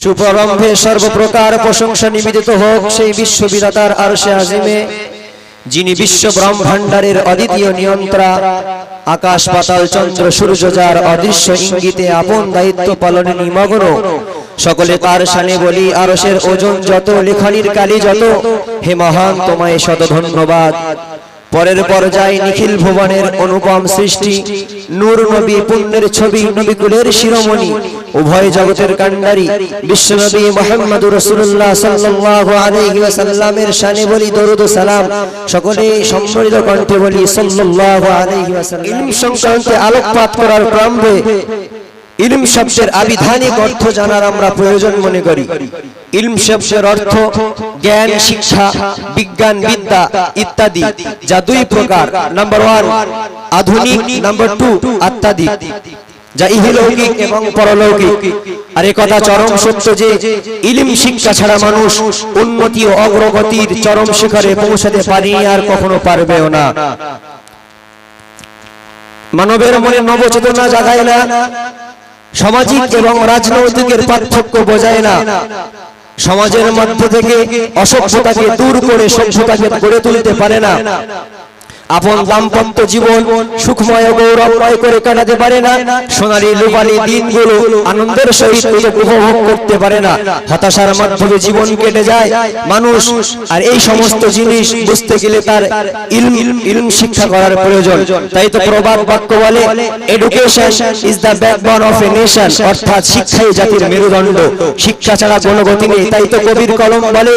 সুপ্রারম্ভে সর্বপ্রকার প্রশংসা নিবেদিত হোক সেই বিশ্ববিদাতার আরশে আজিমে, যিনি বিশ্ব ব্রহ্মাণ্ডারের অদ্বিতীয় নিয়ন্ত্রা, আকাশ পাতাল চন্দ্র সূর্য যার অদৃশ্য ইঙ্গিতে আপন দায়িত্ব পালনে নিমগ্ন সকলে তার সানে বলি আরসের ওজন যত, লেখানির কালি যত, হে মহান তোমায় শত ধন্যবাদ পরের পর্যায়ে নিখিল ভুবনের অনুপম সৃষ্টি নূর নবী পুণ্যের ছবি নবীকুলের শিরোমণি। উভয় জগতের কাণ্ডারি বিশ্বনবী মোহাম্মদুর রাসূলুল্লাহ সাল্লাল্লাহু আলাইহি ওয়াসাল্লামের শানে বলি দরুদ সালাম। সকলে সম্মিলিত কণ্ঠে বলি সাল্লাল্লাহু আলাইহি ওয়াসাল্লাম। ইলম সংক্রান্তে আলোকপাত করার প্রারম্ভে ইলম শব্দের আবিধানিক অর্থ জানার আমরা প্রয়োজন মনে করি। ইলম শব্দের অর্থ জ্ঞান, শিক্ষা, বিজ্ঞান, বিদ্যা ইত্যাদি, যা দুই প্রকার। নাম্বার ওয়ান, আধুনিক। নাম্বার টু আত্মাদিক যা ইহলৌকিক এবং পরলৌকিক। আর কথা চরম সত্য যে ইলিম শিক্ষা ছাড়া মানুষ উন্নতি ও অগ্রগতির চরম শিখরে পৌঁছাতে পারেনি আর কখনো পারবেও না। মানবের মনে নবচেতনা জাগায় না। সামাজিক এবং রাজনৈতিকের পার্থক্য বোঝায় না। সমাজের মধ্যে থেকে অসভ্যতাকে দূর করে সভ্যতাকে গড়ে তুলতে পারে না। আপন দাম্পত্য জীবন সুখময় গৌরবময় করে কাটাতে পারে না। সোনালী রূপালী দিনগুলো আনন্দের সহিত উপভোগ করতে পারে না। হতাশার মাধ্যমে জীবন কেটে যায়। মানুষ আর এই সমস্ত জিনিস বুঝতে গেলে তার ইলম ইলম শিক্ষা করার প্রয়োজন। তাই তো প্রবাদ বাক্য বলে education is the backbone of a nation অর্থাৎ শিক্ষাই জাতির মেরুদণ্ড। শিক্ষা ছাড়া কোনো গতি নেই। তাই তো কবির কলম বলে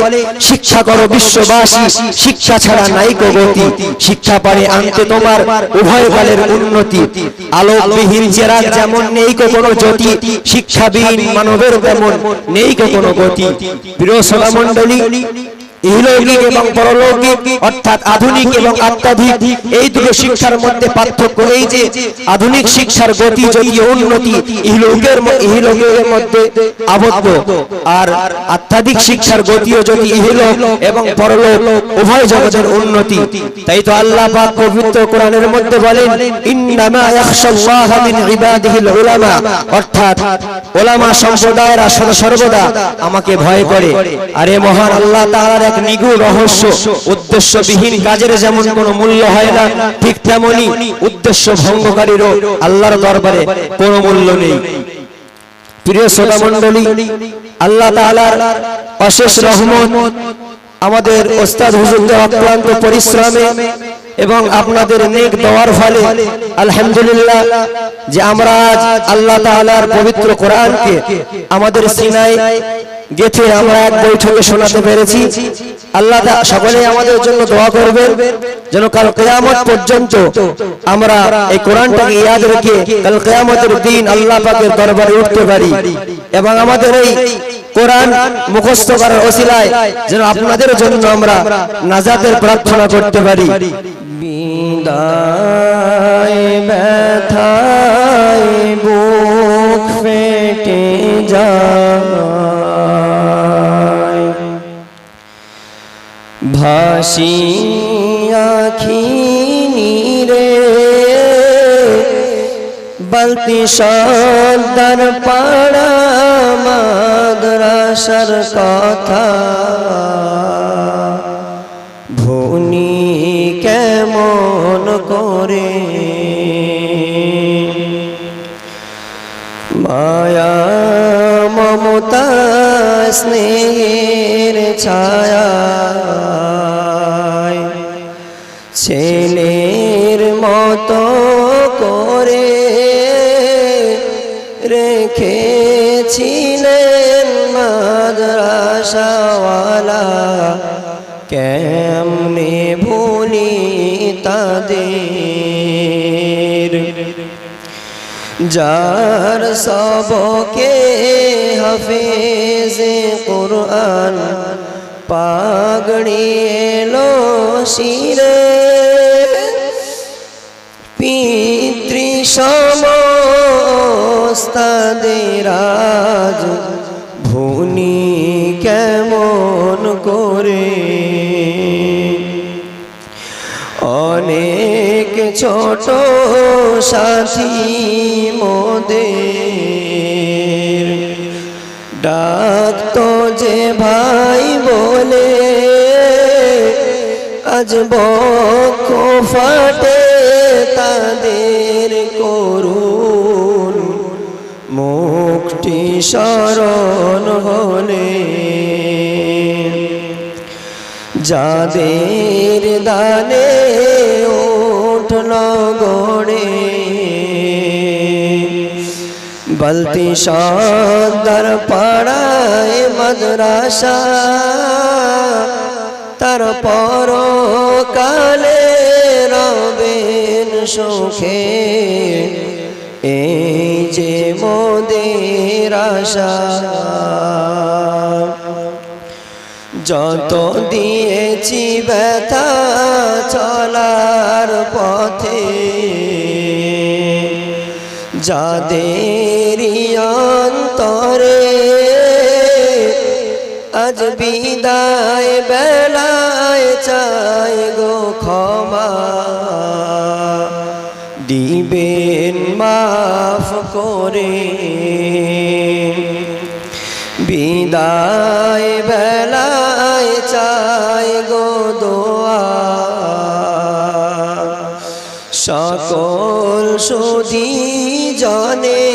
শিক্ষা করো বিশ্ববাসী। শিক্ষা ছাড়া নাই গতি শিক্ষা পারে আনতে তোমার উভয় কালের উন্নতি, আলোকবিহীন চেরাগ যেমন নেই কোনো জ্যোতি, শিক্ষাবিহীন মানবের তেমন নেই কোনো গতি। প্রিয় সভা মণ্ডলী ইহলৌকিক এবং পরলৌকিক, অর্থাৎ আধুনিক এবং এই দুটো শিক্ষার মধ্যে পার্থক্য এই যে আধুনিক শিক্ষার গতি যদি উন্নতি, ইহলৌকের ইহলৌকের মধ্যে আবদ্ধ, আর শিক্ষার গতিও যদি ইহলোক এবং পরলোক, উভয় জগতের উন্নতি। তাই তো আল্লাহ পবিত্র কোরআনের মধ্যে বলেন, ইন্নামা ইয়াখশাল্লাহা ইবাদিহিল উলামা অর্থাৎ ওলামা সম্প্রদায়েরা সর্বদা আমাকে ভয় করে। আরে মহান আল্লাহ তাআলার এক নিগুড় রহস্য, উদ্দেশ্যবিহীন কাজের যেমন কোনো মূল্য হয় না, ঠিক তেমনি উদ্দেশ্য ভঙ্গকারীরও আল্লাহর দরবারে কোনো মূল্য নেই। প্রিয় শ্রোতা মণ্ডলী, আল্লাহ তাআলার অশেষ রহমত আমাদের ওস্তাদ হুজুরদের অক্লান্ত পরিশ্রমে এবং আপনাদের নেক দেওয়ার ফলে, আলহামদুলিল্লাহ, যে আমরা আজ আল্লাহ তাআলার পবিত্র কোরআনকে আমাদের সিনায় গেথে আমরা এক বৈঠকে শোনাতে পেরেছি। আল্লাহ সকলে আমাদের জন্য দোয়া করবেন, যেন কাল কেয়ামত পর্যন্ত আমরা এই কোরআনটাকে ইয়াদ রেখে কাল কেয়ামতের দিন আল্লাহ পাকের দরবারে উঠতে পারি এবং আমাদের এই কোরআন মুখস্থ করার ওসিলায় যেন আপনাদের জন্য আমরা নাজাতের প্রার্থনা করতে পারি। ব্যথায় বুক ফেটে ভাসি আখি নীরে বলতি সর্দার পাড়া মাদ্রাসার কথা। ভুনি কেমন করে? মায়া মমতা, স্নেহের ছায়া। ছেলের মতো করে রেখেছিলেন মাদ্রাসাওয়ালা। কেমনে ভুলি তাদের? যার সবকে হাফেজে কোরআন পাগড়ি এলো শিরে। সমস্তাদের আজ ভুনি কেমন করে? অনেক ছোট সাথী ডাক ডাকতো যে ভাই বলে, আজ বক্ষ ফাটে তাদের করুন শরণ হলে। যাদের দানে উঠল গড়ে বলতি সদর পাড়ায় মাদ্রাসা, তার পর কালে রবেন সুখে এই যে মোদের আশা। যত দিয়েছি ব্যথা চলার পথে যাদের অন্তরে আজ বিদায় বেলায় চাই গো ক্ষমা। দিবেন মাফ করে। বিদায় বেলায় চাই গো দোয়া। সকল সুধি জনে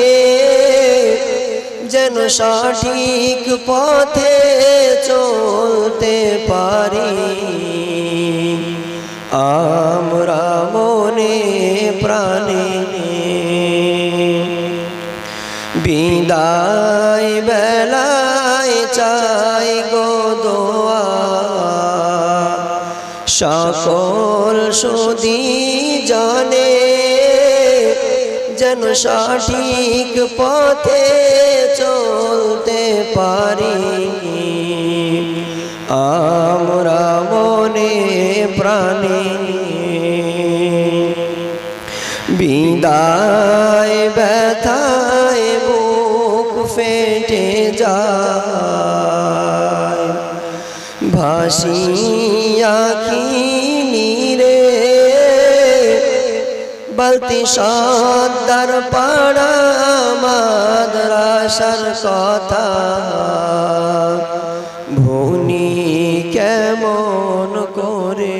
যেন সঠিক পথে চলতে পারি। আমরা মনে প্রাণে বিদায় বেলায় চাই গো দোয়া। সকল সুদি জানে যেন সঠিক পথে চলতে পারি। আমরা মনে প্রাণী বিদায় ব্যথায় ভাসিয়া কিনি রে বলতি সদ্দার পাড়া মাদ্রাসার কথা। ভুনি কেমন করে